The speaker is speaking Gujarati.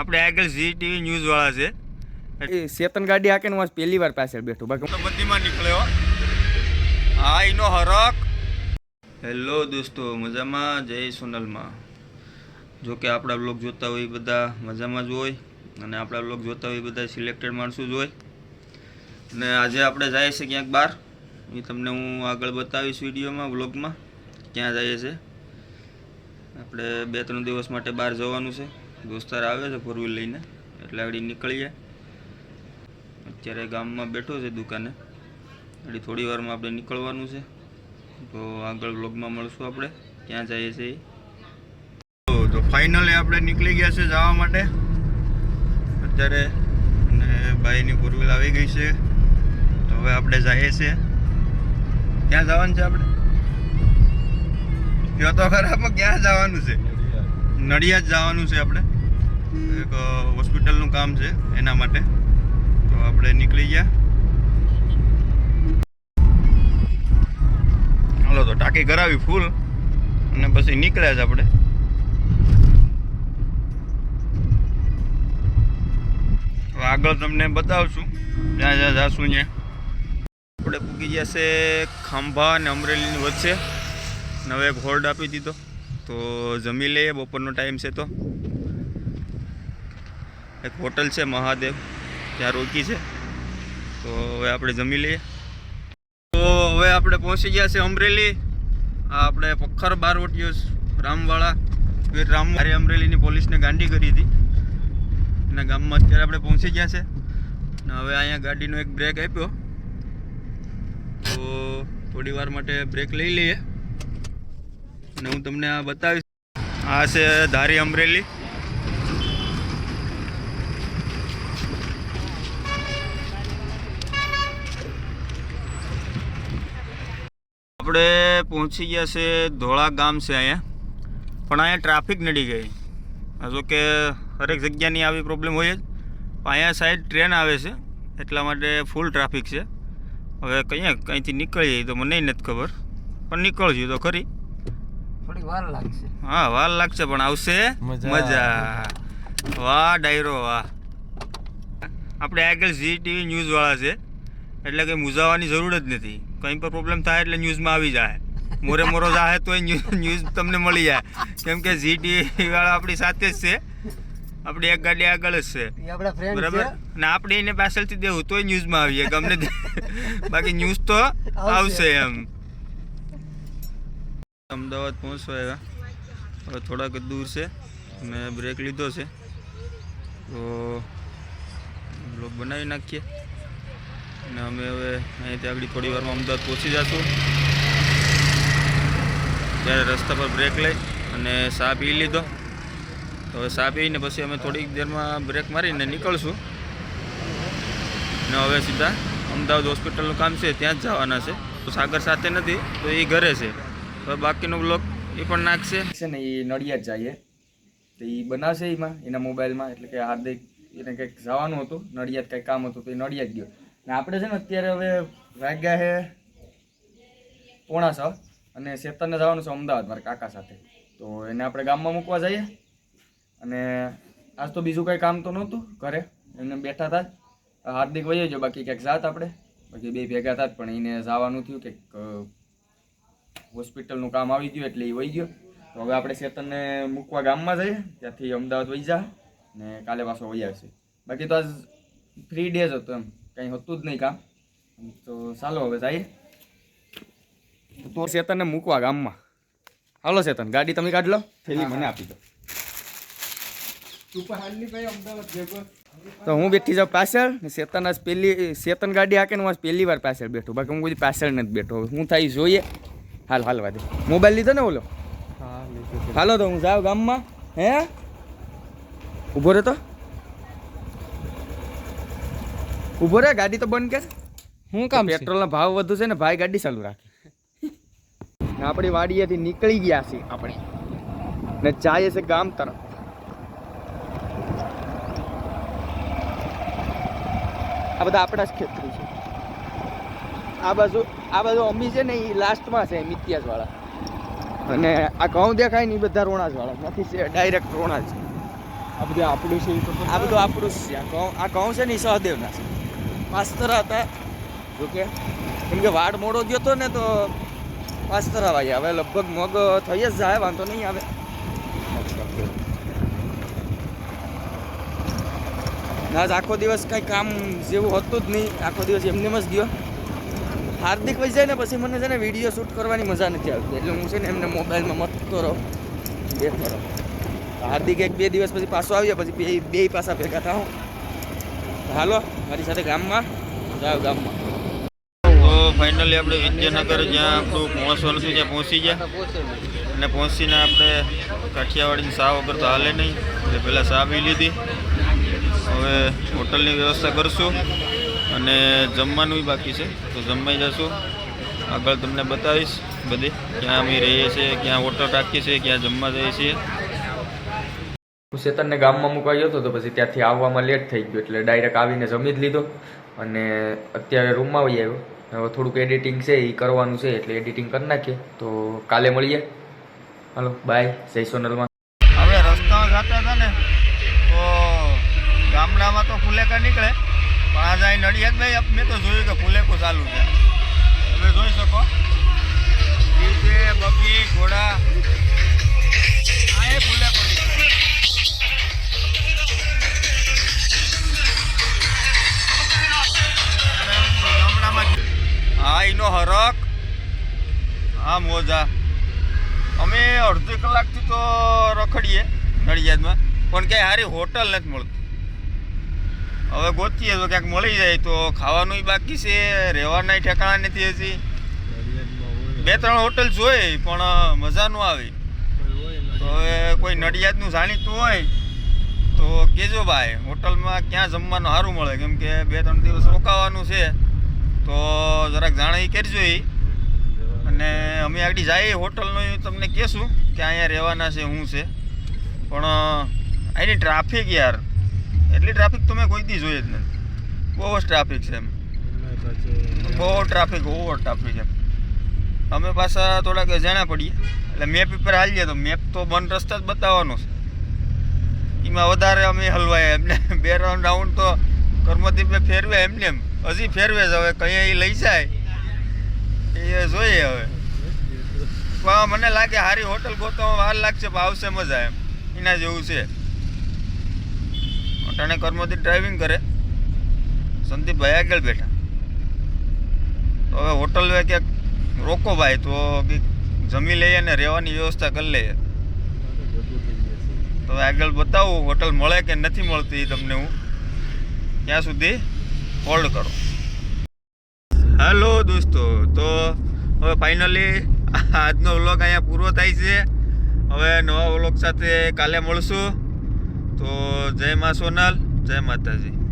આપણે આગળ ઝી ટીવી ન્યૂઝ વાળા છે. એ ચેતન ગાડી આકે હું પહેલી વાર પાછળ બેઠો. બાકી બધીમાં નીકળ્યો. હા એનો હરક હેલો દોસ્તો મજામાં? જય સોનલમાં. જો કે આપણા બ્લોગ જોતા હોય બધા મજામાં જ હોય અને આપણા બ્લોગ જોતા હોય બધા સિલેક્ટેડ માણસો જ હોય. અને આજે આપણે જઈએ છીએ ક્યાંક બહાર. એ તમને હું આગળ બતાવીશ વિડીયોમાં બ્લોગમાં ક્યાં જઈએ છે. આપણે બે ત્રણ દિવસ માટે બહાર જવાનું છે. દોસ્તાર આવે છે ફોર વ્હીલ લઈને. એટલે આગળ નીકળીએ. અત્યારે ગામમાં બેઠો છે દુકાને. એટલે થોડી વારમાં આપણે નીકળવાનું છે. તો આગળ બ્લોગમાં મળશું આપણે. ક્યાં જઈએ છીએ? તો ફાઇનલી આપણે નીકળી ગયા છે જવા માટે. અત્યારે અને ભાઈની ફોર વ્હીલ આવી ગઈ છે. તો હવે આપણે જઈએ છીએ. ક્યાં જવાનું છે આપણે? કયો તો ખરાબ ક્યાં જવાનું છે? નડિયાદ જવાનું છે આપણે. એક હોસ્પિટલનું કામ છે એના માટે. તો આપણે નીકળી ગયા. હાલો, તો ટાંકી કરાવી ફૂલ અને પછી નીકળ્યા છે આપણે. આગળ તમને બતાવશું. જ્યાં જ્યાં જાશું ત્યાં આપણે પૂગી ગયા છે ખાંભા અને અમરેલીની વચ્ચે. નવે એક હોલ્ડ આપી દીધો. તો જમી લઈએ, બપોરનો ટાઈમ છે તો. એક હોટલ છે મહાદેવ, ત્યાં રોકી છે. તો હવે આપણે જમી લઈએ. તો હવે આપણે પહોંચી ગયા છે અમરેલી. આપણે પખર બારવટીઓ રામવાળા. રામ મારી અમરેલીની પોલીસને ગાંડી કરી હતી. એના ગામમાં અત્યારે આપણે પહોંચી ગયા છે. હવે અહીંયા ગાડીનો એક બ્રેક આપ્યો. તો થોડી વાર માટે બ્રેક લઈ લઈએ. અને હું તમને આ બતાવીશ. આ છે ધારી અમરેલી. આપણે પહોંચી ગયા છે ધોળા ગામ છે અહીંયા. પણ અહીંયા ટ્રાફિક નડી ગઈ. જો કે હરેક જગ્યાની આવી પ્રોબ્લેમ હોય જ. અહીંયા સાઈડ ટ્રેન આવે છે, એટલા માટે ફૂલ ટ્રાફિક છે. હવે કંઈ કંઈથી નીકળીએ તો મને નથી ખબર. પણ નીકળજો તો ખરી. થોડી વાર લાગશે. હા વાર લાગશે પણ આવશે મજા. વાહ ડાયરો વાહ. આપણે આગળ ઝી ટીવી ન્યૂઝ વાળા છે. એટલે કંઈ મૂંઝાવાની જરૂર જ નથી. કંઈ પણ પ્રોબ્લેમ થાય એટલે ન્યૂઝમાં આવી જાય. મોરે મોરો જાહે તો ન્યૂઝ ન્યૂઝ તમને મળી જાય. કેમ કે ઝી ટીવી વાળા આપણી સાથે જ છે. આપણી એક ગાડી આગળ જ છે. એ આપણા ફ્રેન્ડ બરાબર? ને આપણે એને પાછળથી દેવું તોય ન્યૂઝમાં આવીએ. ગમને બાકી ન્યૂઝ તો આવશે એમ. અમદાવાદ પહોંચવા આવ્યા. હવે થોડાક દૂર છે. મેં બ્રેક લીધો છે. તો બ્લોક બનાવી નાખીએ. અને અમે હવે અહીંથી આગળ થોડી વારમાં અમદાવાદ પહોંચી જશું. ત્યારે રસ્તા પર બ્રેક લઈ અને સા પી લીધો. તો હવે સા પીને પછી અમે થોડીક દેરમાં બ્રેક મારીને નીકળશું. ને હવે સીધા અમદાવાદ હોસ્પિટલનું કામ છે. ત્યાં જ જવાના છે. તો સાગર સાથે નથી, તો એ ઘરે છે. હવે બાકીનો બ્લોગ એ પણ નાખશે. છે ને એ નડિયાદ જઈએ તો એ બનાવશે એમાં, એના મોબાઈલમાં. એટલે કે હાર્દિક, એને કંઈક જવાનું હતું. નડિયાદ કંઈક કામ હતું તો એ નડિયાદ ગયો. ને આપણે છે ને, અત્યારે હવે વાગ્યા છે પોણા છ અને શેતરને જવાનું છે અમદાવાદ મારા કાકા સાથે. તો એને આપણે ગામમાં મૂકવા જઈએ. અને આજ તો બીજું કંઈ કામ તો નહોતું ઘરે. એમને બેઠા હતા હાર્દિક વહી જો બાકી ક્યાંક જાત આપણે. બાકી બે ભેગા હતા પણ એને જવાનું થયું કે હોસ્પિટલનું કામ આવી ગયું એટલે એ વહી ગયો. તો હવે આપણે ચેતનને મૂકવા ગામમાં જઈએ. ત્યાંથી અમદાવાદ વહી જા ને કાલે પાછો વહી આવશે. બાકી તો આજ ફ્રી ડેઝ હતો એમ. કંઈ હતું જ નહીં કામ. તો ચાલો હવે જઈએ. તો ચેતનને મૂકવા ગામમાં. હાલો ચેતન ગાડી તમે કાઢ લો. થેલી મને આપી દો. તો હું બેઠી જાઉં પાછળ ને ચેતન આજ પહેલી ચેતન ગાડી હાકે ને હું આજ પહેલી વાર પાછળ બેઠો. બાકી હું કોઈ પાછળ નથી બેઠો. હું થાય જોઈએ. હાલ હાલ વાદે. મોબાઈલ લીધો ને ઓલો? હાલો તો હું જાઉં ગામમાં હે? ઊભો રહે તો ઊભો રે ગાડી તો બંધ કર. હું કામ? પેટ્રોલના ભાવ વધુ છે ને ભાઈ ગાડી ચાલુ રાખે. આપણી વાડીએથી નીકળી ગયા છીએ આપણે. ને જાય છે ગામ તરફ. આ બધા આપણા જ ખેતરી છે. આ બાજુ આ બાજુ અમી છે ને એ લાસ્ટમાં છે મિત્યાસ વાળા અને આ ઘઉં દેખાય ને એ બધા રોણાજ વાળા નથી છે ડાયરેક્ટ રોણા છે આ બધું આપણું છે આ બધું આપણું જ છે. આ ઘઉં આ ઘઉં છે ને એ સહદેવના છે. પાસ્તરા હતા. જોકે કેમ કે વાડ મોડો ગયો હતો ને તો પાસ્તરા ભાઈ હવે લગભગ મગ થઈ જ જાય વાંધો નહીં આવે. ના આખો દિવસ કાંઈ કામ જેવું હતું જ નહીં. આખો દિવસ એમને જ ગયો. હાર્દિક વહી જાય ને પછી મને છે ને વીડિયો શૂટ કરવાની મજા નથી આવતી. એટલે હું છે ને એમને મોબાઈલમાં મત કરો. બે કરો હાર્દિક એક બે દિવસ પછી પાછો આવ્યો, પછી બે બે પાછા ભેગા થાવ હાલો, મારી સાથે ગામમાં જાઓ ગામમાં. ફાઇનલી આપણે વિદ્યાનગર જ્યાં આપણું પહોંચવાનું છે ત્યાં પહોંચી ગયા. અને પહોંચીને આપણે કાઠિયાવાડીની સા વગર તો હાલે નહીં. એટલે પહેલાં સા બી લીધી. હવે હોટલની વ્યવસ્થા કરશું. અને જમવાનું બાકી છે. તો જમવાઈ જશું. આગળ તમને બતાવીશ બધી. ક્યાં અમે રહીએ છીએ ક્યાં હોટલ રાખીએ છીએ ક્યાં જમવા જઈએ છીએ. હું ચેતનને ગામમાં મુકાયો હતો તો પછી ત્યાંથી આવવામાં લેટ થઈ ગયું એટલે ડાયરેક્ટ આવીને જમી જ લીધો. અને અત્યારે રૂમમાં આવી આવ્યો. હવે થોડુંક એડિટિંગ છે એ કરવાનું છે એટલે એડિટિંગ કરી નાખીએ. તો કાલે મળીએ. હાલો બાય જય સોનલમાં. હવે રસ્તામાં જતા હતા ને તો ગામડામાં તો ફુલેકા નીકળે. આ જાય નડિયાદ મેં તો જોયું કે ફુલેકો ચાલુ છે. તમે જોઈ શકો. ડીજે બકી ઘોડા. આ એ ફુલેકો હા, એનો હરક હા, મોજા. અમે અડધી કલાકથી તો રખડીએ નડિયાદમાં, પણ ક્યાંય સારી હોટલ નથી મળતી. હવે ગોતીએ તો ક્યાંક મળી જાય તો ખાવાનું બાકી છે રહેવાના ઠેકાણા નથી હજી. બે ત્રણ હોટલ જોઈ, પણ મજા ન આવી. તો હવે કોઈ નડિયાદનું જાણીતું હોય, તો કેજો ભાઈ, હોટલમાં ક્યાં જમવાનું સારું મળે? કેમ કે બે ત્રણ દિવસ રોકાવાનું છે, તો જરાક જાણે કરજો એ અને અમે આગળ જઈએ હોટલનું તમને કહેશું કે અહીંયા રહેવાના છે શું છે. પણ અહીંની ટ્રાફિક યાર. એટલી ટ્રાફિક તો મેં કોઈ દી જોઈ જ નથી. બહુ જ ટ્રાફિક છે એમ. બહુ ટ્રાફિક ઓવર ટ્રાફિક એમ. અમે પાછા થોડાક જાણા પડીએ. એટલે મેપ ઉપર હાલીએ તો મેપ તો બંધ રસ્તા જ બતાવવાનો છે. એમાં વધારે અમે હલવાય એમને. બે રાઉન્ડ રાઉન્ડ તો કર્મદીપે ફેરવે એમને એમ. હજી ફેરવે જ હવે કંઈ એ લઈ જાય. એ જોઈએ હવે. મને લાગે સારી હોટલ ગોતવામાં વાર લાગશે, પણ આવશે મજા એમ. એના જેવું છે. અટાણે કર્મોથી ડ્રાઇવિંગ કરે. સંદીપભાઈ આગળ બેઠા. તો હવે હોટલ ક્યાંક રોકો ભાઈ, તો જમી લઈએ ને રહેવાની વ્યવસ્થા કરી લઈએ. તો આગળ બતાવું હોટલ મળે કે નથી મળતી તમને હું. ત્યાં સુધી હોલ્ડ કરો. હેલો દોસ્તો, તો હવે ફાઇનલી આજનો વ્લોગ અહીંયા પૂરો થાય છે. હવે નવા વ્લોગ સાથે કાલે મળશું. તો જય મા સોનાલ જય માતાજી.